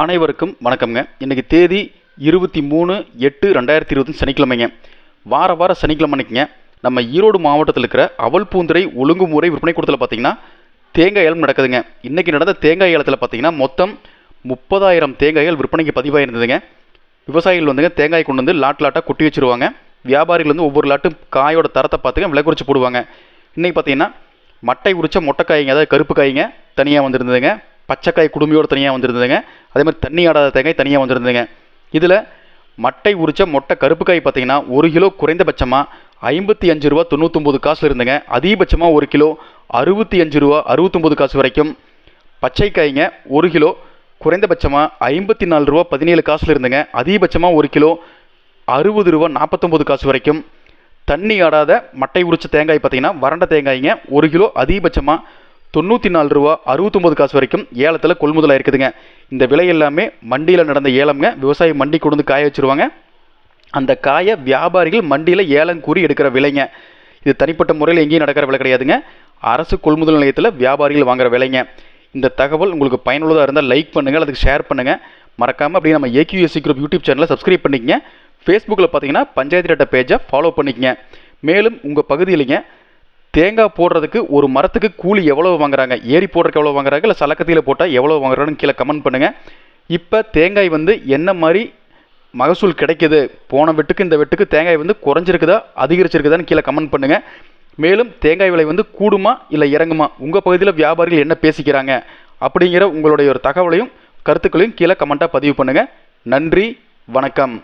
அனைவருக்கும் வணக்கம்ங்க. இன்றைக்கி தேதி இருபத்தி மூணு எட்டு ரெண்டாயிரத்தி இருபது சனிக்கிழமைங்க. வார வார சனிக்கிழமை அன்னைக்குங்க. நம்ம ஈரோடு மாவட்டத்தில் இருக்கிற அவல்பூந்துறை ஒழுங்குமுறை விற்பனை கூடத்தில் பார்த்தீங்கன்னா தேங்காய் ஏலம் நடக்குதுங்க. இன்றைக்கி நடந்த தேங்காய் ஏலத்தில் பார்த்தீங்கன்னா மொத்தம் முப்பதாயிரம் தேங்காய்கள் விற்பனைக்கு பதிவாயிருந்ததுங்க. விவசாயிகள் வந்துங்க தேங்காய் கொண்டு வந்து லாட் லாட்டாக கொட்டி வச்சுருவாங்க. வியாபாரிகள் வந்து ஒவ்வொரு லாட்டும் காயோட தரத்தை பார்த்துங்க விலை குறைச்சி போடுவாங்க. இன்றைக்கி பார்த்தீங்கன்னா மட்டை உரிச்ச மொட்டைக்காய்ங்க அதாவது கருப்பு காய்ங்க தனியாக வந்துருந்ததுங்க. பச்சைக்காய் குடுமையோடு தனியாக வந்திருந்ததுங்க. அதே மாதிரி தண்ணி ஆடாத தேங்காய் தனியாக வந்திருந்ததுங்க. இதில் மட்டை உரிச்ச மொட்டை கருப்புக்காய் பார்த்தீங்கன்னா ஒரு கிலோ குறைந்தபட்சமாக ஐம்பத்தி அஞ்சு ரூபா தொண்ணூற்றொம்பது காசில் இருந்துங்க. அதிகபட்சமாக ஒரு கிலோ அறுபத்தி அஞ்சு ரூபா அறுபத்தொம்பது காசு வரைக்கும். பச்சைக்காய்ங்க ஒரு கிலோ குறைந்தபட்சமாக ஐம்பத்தி நாலு ரூபா பதினேழு காசில் இருந்துங்க. அதிகபட்சமாக ஒரு கிலோ அறுபது ரூபா நாற்பத்தொம்பது காசு வரைக்கும். தண்ணி ஆடாத மட்டை உரிச்ச தேங்காய் பார்த்தீங்கன்னா வறண்ட தேங்காய்ங்க. ஒரு கிலோ அதிகபட்சமாக தொண்ணூற்றி நாலு ரூபா அறுபத்தொம்பது காசு வரைக்கும் ஏலத்தில் கொள்முதலாக இருக்குதுங்க. இந்த விலை எல்லாமே மண்டியில் நடந்த ஏலம்ங்க. விவசாயி மண்டி கொண்டு வந்து காய வச்சுருவாங்க. அந்த காயை வியாபாரிகள் மண்டியில் ஏலம் கூறி எடுக்கிற விலைங்க. இது தனிப்பட்ட முறையில் எங்கேயும் நடக்கிற விலை கிடையாதுங்க. அரசு கொள்முதல் நிலையத்தில் வியாபாரிகள் வாங்குகிற விலைங்க. இந்த தகவல் உங்களுக்கு பயனுள்ளதாக இருந்தால் லைக் பண்ணுங்கள் அதுக்கு ஷேர் பண்ணுங்கள் மறக்காமல் அப்படியே நம்ம ஏக்யூஎஸ்சி குரூப் யூடியூப் சேனலை சப்ஸ்கிரைப் பண்ணிக்கங்க. ஃபேஸ்புக்கில் பார்த்தீங்கன்னா பஞ்சாயத்து டேட்டா பேஜை ஃபாலோ பண்ணிக்கங்க. மேலும் உங்கள் பகுதியிலைங்க தேங்காய் போடுறதுக்கு ஒரு மரத்துக்கு கூலி எவ்வளோ வாங்குறாங்க? ஏரி போடுறதுக்கு எவ்வளோ வாங்குறாங்க? இல்லை சலக்கத்தியில் போட்டால் எவ்வளோ வாங்குறாங்கன்னு கீழே கமெண்ட் பண்ணுங்கள் இப்போ தேங்காய் வந்து என்ன மாதிரி மகசூல் கிடைக்குது? போன வெட்டுக்கு இந்த வெட்டுக்கு தேங்காய் வந்து குறைஞ்சிருக்குதா? அதிகரிச்சிருக்குதான்னு கீழே கமெண்ட் பண்ணுங்கள் மேலும் தேங்காய் விலை வந்து கூடுமா? இல்லை இறங்குமா? உங்கள் பகுதியில் வியாபாரிகள் என்ன பேசிக்கிறாங்க? அப்படிங்கிற உங்களுடைய ஒரு தகவலையும் கருத்துக்களையும் கீழே கமெண்ட்டாக பதிவு பண்ணுங்கள் நன்றி வணக்கம்.